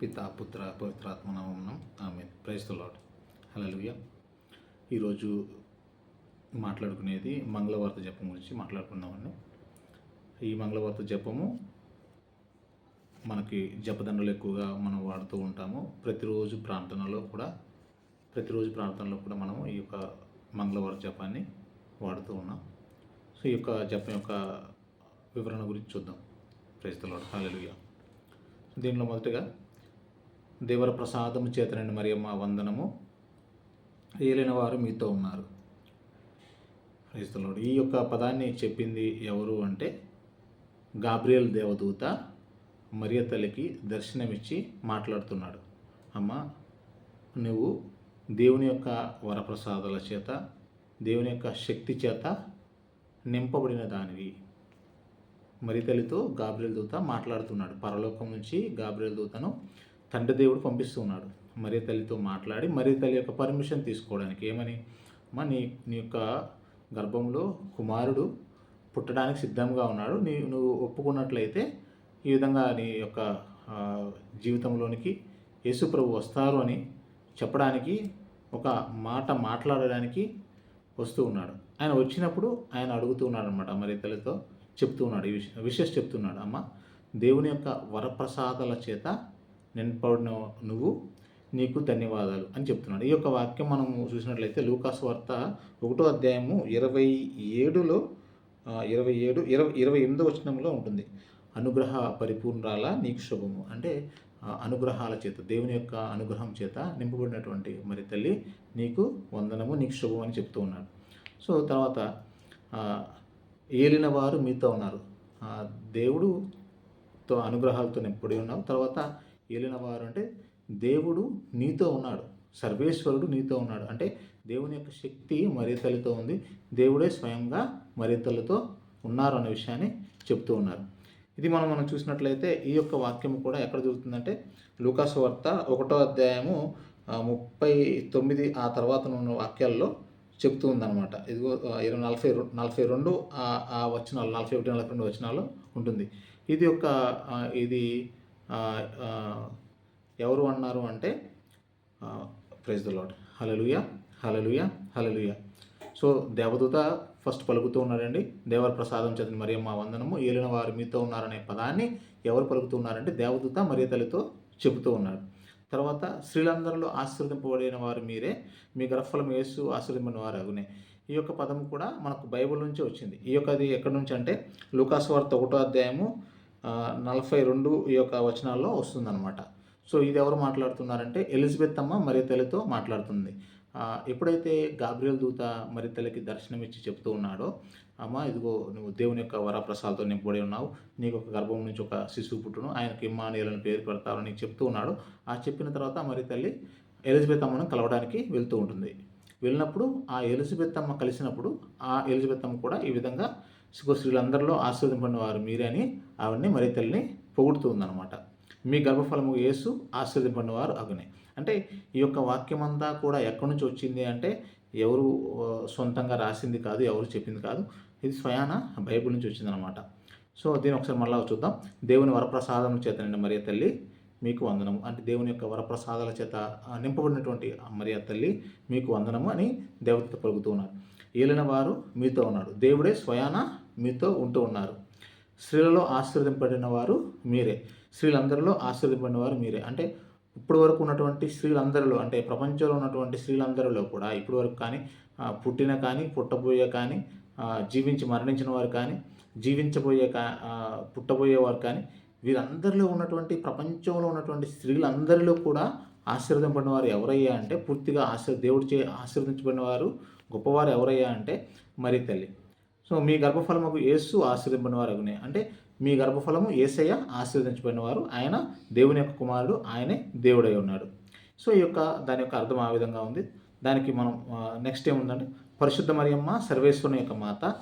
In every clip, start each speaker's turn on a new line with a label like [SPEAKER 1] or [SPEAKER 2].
[SPEAKER 1] పిత పుత్ర పవిత్రాత్మ నామం ఆమె ప్రైస్తలాడ్ హలలుయ ఈరోజు మాట్లాడుకునేది మంగళవార్త జపం గురించి మాట్లాడుకుందామండి. ఈ మంగళవార్త జపము మనకి జపదండలు ఎక్కువగా మనం వాడుతూ ఉంటాము. ప్రతిరోజు ప్రార్థనలో కూడా ప్రతిరోజు ప్రార్థనలో కూడా మనము ఈ యొక్క మంగళవార జపాన్ని వాడుతూ ఉన్నాం. సో ఈ యొక్క జపం యొక్క వివరణ గురించి చూద్దాం. ప్రైస్తలాడ్ హాలలుగా దీనిలో మొదటగా దేవర ప్రసాదము చేతనండి మరియమ్మ వందనము. ఏలిన వారు మీతో ఉన్నారు. క్రైస్తవుడు ఈ యొక్క పదాన్ని చెప్పింది ఎవరు అంటే గాబ్రియల్ దేవదూత మరియ తల్లికి దర్శనమిచ్చి మాట్లాడుతున్నాడు. అమ్మ నువ్వు దేవుని యొక్క వరప్రసాదాల చేత దేవుని యొక్క శక్తి చేత నింపబడిన దానివి. మరి తల్లితో గాబ్రియల్ దూత మాట్లాడుతున్నాడు. పరలోకం నుంచి గాబ్రియల్ దూతను తండ్రి దేవుడు పంపిస్తున్నాడు. మరి తల్లితో మాట్లాడి మరి తల్లి యొక్క పర్మిషన్ తీసుకోవడానికి. ఏమని? అమ్మా నీ నీ యొక్క గర్భంలో కుమారుడు పుట్టడానికి సిద్ధంగా ఉన్నాడు. నీ నువ్వు ఒప్పుకున్నట్లయితే ఈ విధంగా నీ యొక్క జీవితంలోనికి యేసుప్రభు వస్తారు అని చెప్పడానికి ఒక మాట మాట్లాడడానికి వస్తూ ఉన్నాడు. ఆయన వచ్చినప్పుడు ఆయన అడుగుతూ ఉన్నాడు అనమాట మరి తల్లితో చెప్తూ ఉన్నాడు. ఈ విషయం విషెస్ చెప్తున్నాడు అమ్మ దేవుని యొక్క వరప్రసాదాల చేత నింపబడిన నువ్వు నీకు ధన్యవాదాలు అని చెప్తున్నాడు. ఈ యొక్క వాక్యం మనం చూసినట్లయితే లూకాస్ వార్త ఒకటో అధ్యాయము ఇరవై ఏడులో ఇరవై ఏడు ఇరవై ఇరవై ఎనిమిదో వచనంలో ఉంటుంది. అనుగ్రహ పరిపూర్ణాల నీకు శుభము అంటే అనుగ్రహాల చేత దేవుని యొక్క అనుగ్రహం చేత నింపబడినటువంటి మరి తల్లి నీకు వందనము నీకు శుభం అని చెప్తూ ఉన్నాడు. సో తర్వాత ఏలిన వారు మీతో ఉన్నారు. దేవుడుతో అనుగ్రహాలతో నింపబడి ఉన్నావు. తర్వాత ఏలిన వారు అంటే దేవుడు నీతో ఉన్నాడు. సర్వేశ్వరుడు నీతో ఉన్నాడు. అంటే దేవుని యొక్క శక్తి మరింతలతో ఉంది. దేవుడే స్వయంగా మరింతలతో ఉన్నారు అనే విషయాన్ని చెప్తూ ఉన్నారు. ఇది మనం మనం చూసినట్లయితే ఈ యొక్క వాక్యం కూడా ఎక్కడ దొరుకుతుందంటే లూకాసు వార్త ఒకటో అధ్యాయము ముప్పై తొమ్మిది ఆ తర్వాత ఉన్న వాక్యాల్లో చెప్తూ ఉందన్నమాట. ఇదిగో ఇరవై నలభై నలభై రెండు ఆ- వచనాలు నలభై ఒకటి నలభై రెండు వచనాలు ఉంటుంది. ఇది ఒక ఇది ఎవరు అన్నారు అంటే praise the lord hallelujah hallelujah hallelujah so దేవదూత ఫస్ట్ పలుకుతూ ఉన్నారండి దేవర ప్రసాదం చదివిన మరియమ్మ వందనము. ఏలిన వారు మీతో ఉన్నారనే పదాన్ని ఎవరు పలుకుతూ ఉన్నారంటే దేవదూత మరియ తల్లితో చెబుతూ ఉన్నాడు. తర్వాత స్త్రీలందరిలో ఆశీర్వదింపబడిన వారు మీరే మీ గర్భఫలం యేసు ఆశీర్వదింపడిన వారు అగునే ఈ యొక్క పదం కూడా మనకు బైబిల్ నుంచి వచ్చింది. ఈ యొక్క అది ఎక్కడి నుంచి అంటే లూకాస్ వార్త ఒకటో అధ్యాయము నలభై రెండు ఈ యొక్క వచనాల్లో వస్తుందన్నమాట. సో ఇది ఎవరు మాట్లాడుతున్నారంటే ఎలిజబెత్ అమ్మ మరి తల్లితో మాట్లాడుతుంది ఎప్పుడైతే గాబ్రియల్ దూత మరి తల్లికి దర్శనం ఇచ్చి చెప్తూ ఉన్నాడో అమ్మ ఇదిగో నువ్వు దేవుని యొక్క వరప్రసాదతో నింపబడి ఉన్నావు. నీకు ఒక గర్భం నుంచి ఒక శిశువు పుట్టును. ఆయనకి ఇమ్మానియలను పేరు పెడతారని నీకు చెప్తూ ఉన్నాడు. ఆ చెప్పిన తర్వాత మరి తల్లి ఎలిజబెత్ అమ్మను కలవడానికి వెళ్తూ ఉంటుంది. వెళ్ళినప్పుడు ఆ ఎలిజబెత్ అమ్మ కలిసినప్పుడు ఆ ఎలిజబెత్ అమ్మ కూడా ఈ విధంగా సుఖ స్త్రీలందరిలో ఆశీర్వదింపడిన వారు మీరే అని ఆవిడని మరి తల్లిని పొగుడుతూ ఉందన్నమాట మీ గర్భఫలము యేసు ఆశీర్వదింపడిన వారు అగునే. అంటే ఈ యొక్క వాక్యం అంతా కూడా ఎక్కడి నుంచి వచ్చింది అంటే ఎవరు సొంతంగా రాసింది కాదు ఎవరు చెప్పింది కాదు ఇది స్వయాన బైబిల్ నుంచి వచ్చిందనమాట సో దీని ఒకసారి మళ్ళా చూద్దాం. దేవుని వరప్రసాదం చేత మరియ తల్లి మీకు వందనము. అంటే దేవుని యొక్క వరప్రసాదాల చేత నింపబడినటువంటి మరియ తల్లి మీకు వందనము అని దేవత పలుకుతూ ఉన్నారు. ఏలిన వారు మీతో ఉన్నాడు దేవుడే స్వయాన మీతో ఉంటూ ఉన్నారు. స్త్రీలలో ఆశీర్వదింపబడిన వారు మీరే. స్త్రీలందరిలో ఆశీర్వదింపబడిన వారు మీరే. అంటే ఇప్పటి వరకు ఉన్నటువంటి స్త్రీలందరిలో అంటే ప్రపంచంలో ఉన్నటువంటి స్త్రీలందరిలో కూడా ఇప్పటి వరకు కానీ పుట్టిన కానీ పుట్టబోయే కానీ జీవించి మరణించిన వారు కానీ జీవించబోయే కా పుట్టబోయేవారు కానీ వీరందరిలో ఉన్నటువంటి ప్రపంచంలో ఉన్నటువంటి స్త్రీలందరిలో కూడా ఆశీర్వదింపడిన వారు ఎవరయ్యా అంటే పూర్తిగా ఆశీర్ దేవుడి చే ఆశీర్వదించబడిన వారు గొప్పవారు ఎవరయ్యా అంటే మరి తల్లి. సో మీ గర్భఫలముకు యేసు ఆశీర్వదింపడిన వారు అగునే అంటే మీ గర్భఫలము ఏసయ్య ఆశీర్వదించబడిన వారు ఆయన దేవుని యొక్క కుమారుడు ఆయనే దేవుడై ఉన్నాడు. సో ఈ యొక్క దాని యొక్క అర్థం ఆ విధంగా ఉంది. దానికి మనం నెక్స్ట్ ఏముందంటే పరిశుద్ధ మరియమ్మ సర్వేశ్వరుని యొక్క మాత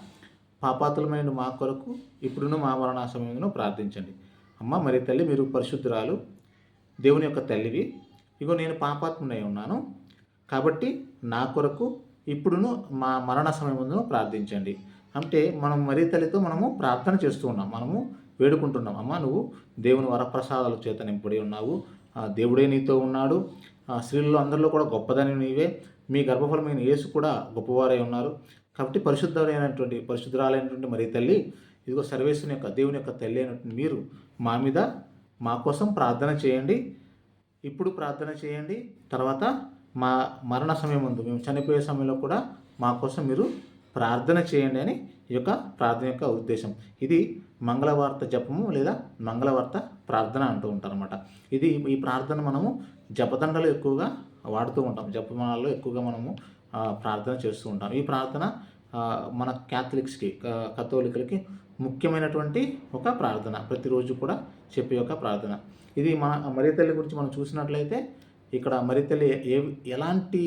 [SPEAKER 1] పాపాతులమైన మా కొరకు ఇప్పుడును మా మరణ సమయంలో ప్రార్థించండి. అమ్మ మరి తల్లి మీరు పరిశుద్ధురాలు దేవుని యొక్క తల్లివి. ఇగో నేను పాపాత్మునై ఉన్నాను. కాబట్టి నా కొరకు ఇప్పుడును మా మరణ సమయముందును ప్రార్థించండి. అంటే మనం మరీ తల్లితో మనము ప్రార్థన చేస్తూ ఉన్నాం. మనము వేడుకుంటున్నాం. అమ్మ నువ్వు దేవుని వరప్రసాదాల చేత నింపడి ఉన్నావు. ఆ, దేవుడే నీతో ఉన్నాడు. ఆ, స్త్రీలలో అందరిలో కూడా గొప్పదని నీవే. మీ గర్భఫలమైన యేసు కూడా గొప్పవారై ఉన్నారు. కాబట్టి పరిశుద్ధమైనటువంటి పరిశుద్ధురాలైనటువంటి మరి తల్లి ఇదిగో సర్వేశ్వరుని యొక్క దేవుని యొక్క తల్లి అయినటువంటి మీరు మా మీద మా కోసం ప్రార్థన చేయండి. ఇప్పుడు ప్రార్థన చేయండి. తర్వాత మా మరణ సమయం ముందు మేము చనిపోయే సమయంలో కూడా మా కోసం మీరు ప్రార్థన చేయండి అని ఈ యొక్క ప్రార్థన యొక్క ఉద్దేశం. ఇది మంగళవార్త జపము లేదా మంగళవార్త ప్రార్థన అంటూ ఉంటారు అనమాట ఇది ఈ ప్రార్థన మనము జపదండలు ఎక్కువగా వాడుతూ ఉంటాం. జపమాలలో ఎక్కువగా మనము ప్రార్థన చేస్తూ ఉంటాం. ఈ ప్రార్థన మన క్యాథలిక్స్కి కథోలికలకి ముఖ్యమైనటువంటి ఒక ప్రార్థన. ప్రతిరోజు కూడా చెప్పే ఒక ప్రార్థన. ఇది మన మరితల్లి గురించి మనం చూసినట్లయితే ఇక్కడ మరితల్లి ఏ ఎలాంటి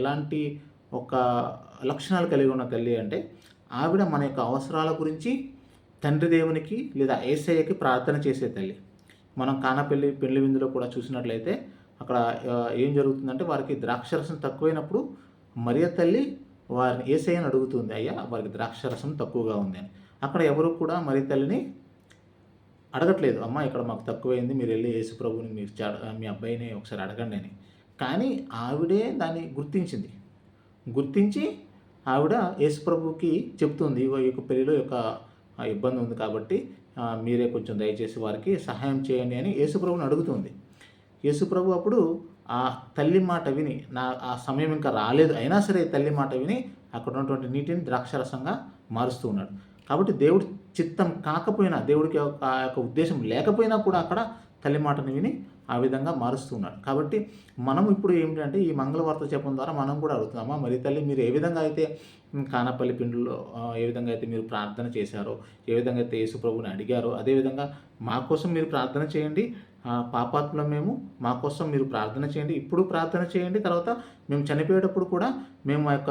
[SPEAKER 1] ఎలాంటి ఒక లక్షణాలు కలిగి ఉన్న తల్లి అంటే ఆవిడ మన యొక్క అవసరాల గురించి తండ్రి దేవునికి లేదా ఏసయ్యకి ప్రార్థన చేసే తల్లి. మనం కానపల్లి పెళ్ళి విందులో కూడా చూసినట్లయితే అక్కడ ఏం జరుగుతుందంటే వారికి ద్రాక్షరసం తక్కువైనప్పుడు మరియ తల్లి వారిని ఏసయ్యని అడుగుతుంది అయ్యా వారికి ద్రాక్షరసం తక్కువగా ఉంది అని. అక్కడ ఎవరు కూడా మరి తల్లిని అడగట్లేదు అమ్మ ఇక్కడ మాకు తక్కువైంది మీరు వెళ్ళి యేసు ప్రభుని మీరు మీ అబ్బాయిని ఒకసారి అడగండి అని. కానీ ఆవిడే దాన్ని గుర్తించింది. గుర్తించి ఆవిడ యేసుప్రభుకి చెప్తుంది ఈ యొక్క పెళ్ళిలో యొక్క ఇబ్బంది ఉంది కాబట్టి మీరే కొంచెం దయచేసి వారికి సహాయం చేయండి అని యేసుప్రభుని అడుగుతుంది. యేసుప్రభు అప్పుడు ఆ తల్లి మాట విని నా ఆ సమయం ఇంకా రాలేదు అయినా సరే తల్లి మాట విని అక్కడ ఉన్నటువంటి నీటిని ద్రాక్షరసంగా మారుస్తూ ఉన్నాడు. కాబట్టి దేవుడి చిత్తం కాకపోయినా దేవుడికి ఒక- ఆ యొక్క ఉద్దేశం లేకపోయినా కూడా అక్కడ తల్లి మాటను విని ఆ విధంగా మారుస్తున్నాడు. కాబట్టి మనం ఇప్పుడు ఏమిటంటే ఈ మంగళవార్త చెప్పడం ద్వారా మనం కూడా అడుగుతున్నామా? మరి తల్లి మీరు ఏ విధంగా అయితే కానపల్లి పిండిలో ఏ విధంగా అయితే మీరు ప్రార్థన చేశారో ఏ విధంగా అయితే యేసుప్రభుని అడిగారో అదేవిధంగా మా కోసం మీరు ప్రార్థన చేయండి. ఆ, మేము మా కోసం మీరు ప్రార్థన చేయండి. ఇప్పుడు ప్రార్థన చేయండి తర్వాత మేము చనిపోయేటప్పుడు కూడా మేము ఆ యొక్క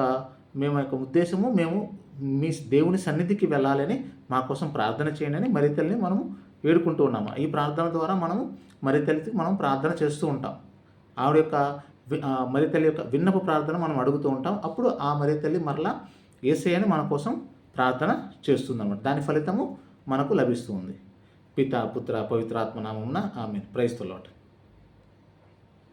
[SPEAKER 1] మేము యొక్క ఉద్దేశము మేము మీ దేవుని సన్నిధికి వెళ్ళాలని మా కోసం ప్రార్థన చేయండి అని మరి తల్లిని మనము వేడుకుంటూ ఉన్నాము. ఈ ప్రార్థన ద్వారా మనము మరి తల్లికి మనం ప్రార్థన చేస్తూ ఉంటాం. ఆవిడ యొక్క వి- మరి తల్లి యొక్క విన్నప ప్రార్థన మనం అడుగుతూ ఉంటాం. అప్పుడు ఆ మరి తల్లి మరలా ఏసయ్యని మన కోసం ప్రార్థన చేస్తుంది అనమాట దాని ఫలితము మనకు లభిస్తుంది. పిత పుత్ర పవిత్రాత్మ నామమున ఆమె ప్రైస్తులాట్